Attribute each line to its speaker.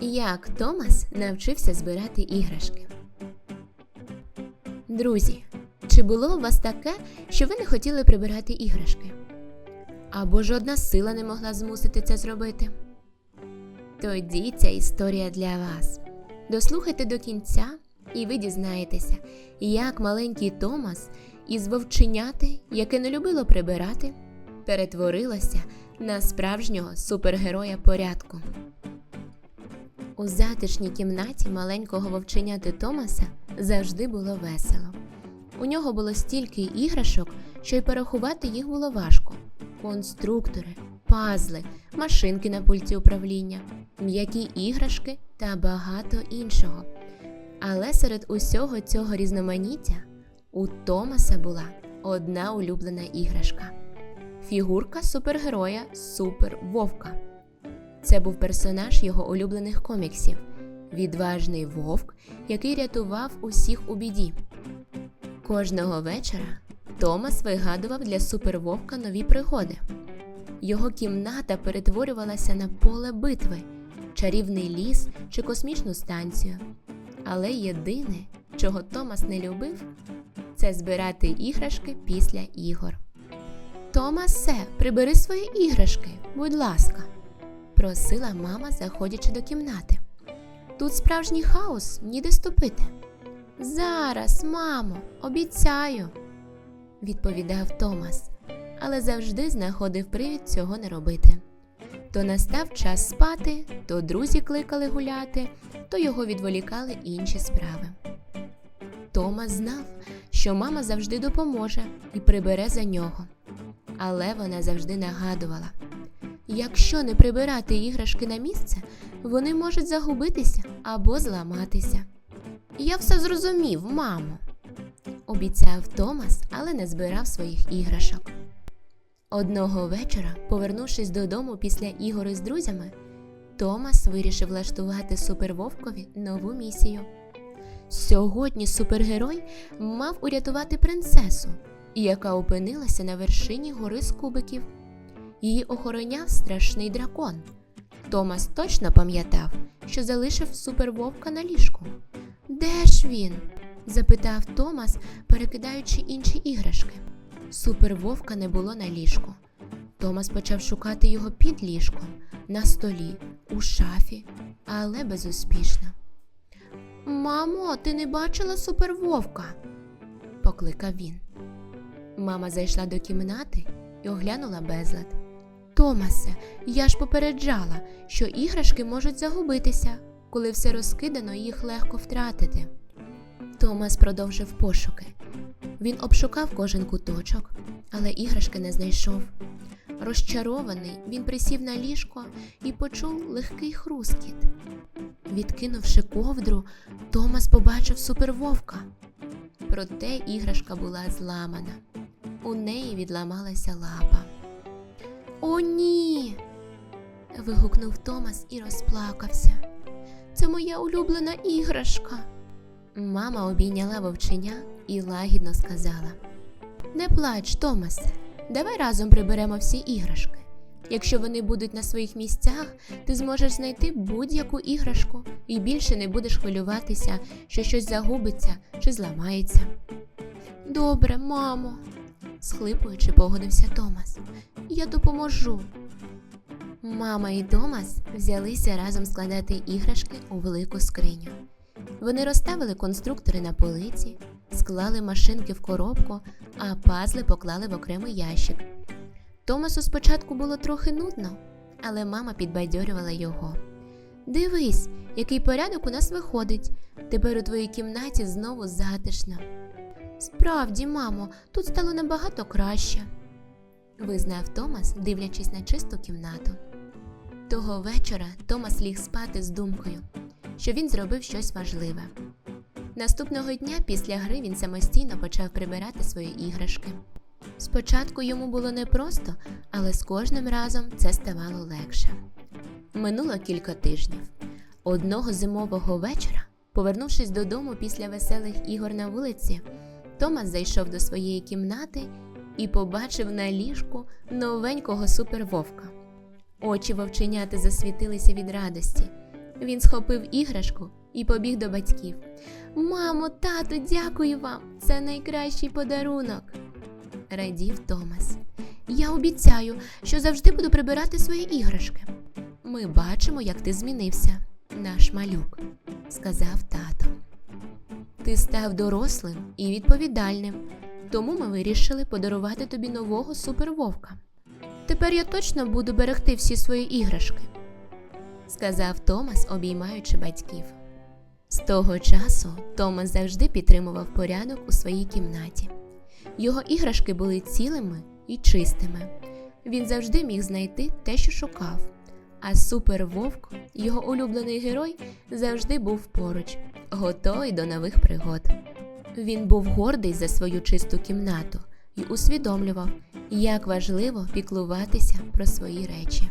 Speaker 1: Як Томас навчився збирати іграшки. Друзі, чи було у вас таке, що ви не хотіли прибирати іграшки? Або жодна сила не могла змусити це зробити? Тоді ця історія для вас. Дослухайте до кінця, і ви дізнаєтеся, як маленький Томас із вовченяти, яке не любило прибирати, перетворилося на справжнього супергероя порядку. У затишній кімнаті маленького вовченяти Томаса завжди було весело. У нього було стільки іграшок, що й порахувати їх було важко: конструктори, пазли, машинки на пульті управління, м'які іграшки та багато іншого. Але серед усього цього різноманіття у Томаса була одна улюблена іграшка фігурка супергероя Супер Вовка. Це був персонаж його улюблених коміксів відважний вовк, який рятував усіх у біді. Кожного вечора Томас вигадував для супервовка нові пригоди. Його кімната перетворювалася на поле битви, чарівний ліс чи космічну станцію. Але єдине, чого Томас не любив, це збирати іграшки після ігор. Томасе, прибери свої іграшки, будь ласка, просила мама, заходячи до кімнати. Тут справжній хаос, ніде ступити. Зараз, мамо, обіцяю, відповідав Томас, але завжди знаходив привід цього не робити. То настав час спати, то друзі кликали гуляти, то його відволікали інші справи. Томас знав, що мама завжди допоможе і прибере за нього. Але вона завжди нагадувала: якщо не прибирати іграшки на місце, вони можуть загубитися або зламатися. Я все зрозумів, мамо, обіцяв Томас, але не збирав своїх іграшок. Одного вечора, повернувшись додому після ігор із друзями, Томас вирішив влаштувати супервовкові нову місію. Сьогодні супергерой мав урятувати принцесу, яка опинилася на вершині гори з кубиків. Її охороняв страшний дракон. Томас точно пам'ятав, що залишив супервовка на ліжку. Де ж він? запитав Томас, перекидаючи інші іграшки. Супервовка не було на ліжку. Томас почав шукати його під ліжком, на столі, у шафі, але безуспішно. Мамо, ти не бачила супервовка? покликав він. Мама зайшла до кімнати і оглянула безлад. Томасе, я ж попереджала, що іграшки можуть загубитися, коли все розкидано і їх легко втратити. Томас продовжив пошуки. Він обшукав кожен куточок, але іграшки не знайшов. Розчарований, він присів на ліжко і почув легкий хрускіт. Відкинувши ковдру, Томас побачив супервовка. Проте іграшка була зламана. У неї відламалася лапа. О, ні. вигукнув Томас і розплакався. Це моя улюблена іграшка. Мама обійняла вовченя і лагідно сказала: Не плач, Томасе, давай разом приберемо всі іграшки. Якщо вони будуть на своїх місцях, ти зможеш знайти будь-яку іграшку і більше не будеш хвилюватися, що щось загубиться чи зламається. Добре, мамо, схлипуючи, погодився Томас. Я допоможу. Мама і Томас взялися разом складати іграшки у велику скриню. Вони розставили конструктори на полиці, склали машинки в коробку, а пазли поклали в окремий ящик. Томасу спочатку було трохи нудно, але мама підбадьорювала його. Дивись, який порядок у нас виходить. Тепер у твоїй кімнаті знову затишно. Справді, мамо, тут стало набагато краще, визнав Томас, дивлячись на чисту кімнату. Того вечора Томас ліг спати з думкою, що він зробив щось важливе. Наступного дня після гри він самостійно почав прибирати свої іграшки. Спочатку йому було непросто, але з кожним разом це ставало легше. Минуло кілька тижнів. Одного зимового вечора, повернувшись додому після веселих ігор на вулиці, Томас зайшов до своєї кімнати і побачив на ліжку новенького супервовка. Очі вовченяти засвітилися від радості. Він схопив іграшку і побіг до батьків. Мамо, тато, дякую вам! Це найкращий подарунок. Радів Томас. Я обіцяю, що завжди буду прибирати свої іграшки. Ми бачимо, як ти змінився, наш малюк, сказав тато. Ти став дорослим і відповідальним, тому ми вирішили подарувати тобі нового супервовка. Тепер я точно буду берегти всі свої іграшки, сказав Томас, обіймаючи батьків. З того часу Томас завжди підтримував порядок у своїй кімнаті. Його іграшки були цілими і чистими. Він завжди міг знайти те, що шукав. А супервовк, його улюблений герой, завжди був поруч, готовий до нових пригод. Він був гордий за свою чисту кімнату і усвідомлював, як важливо піклуватися про свої речі.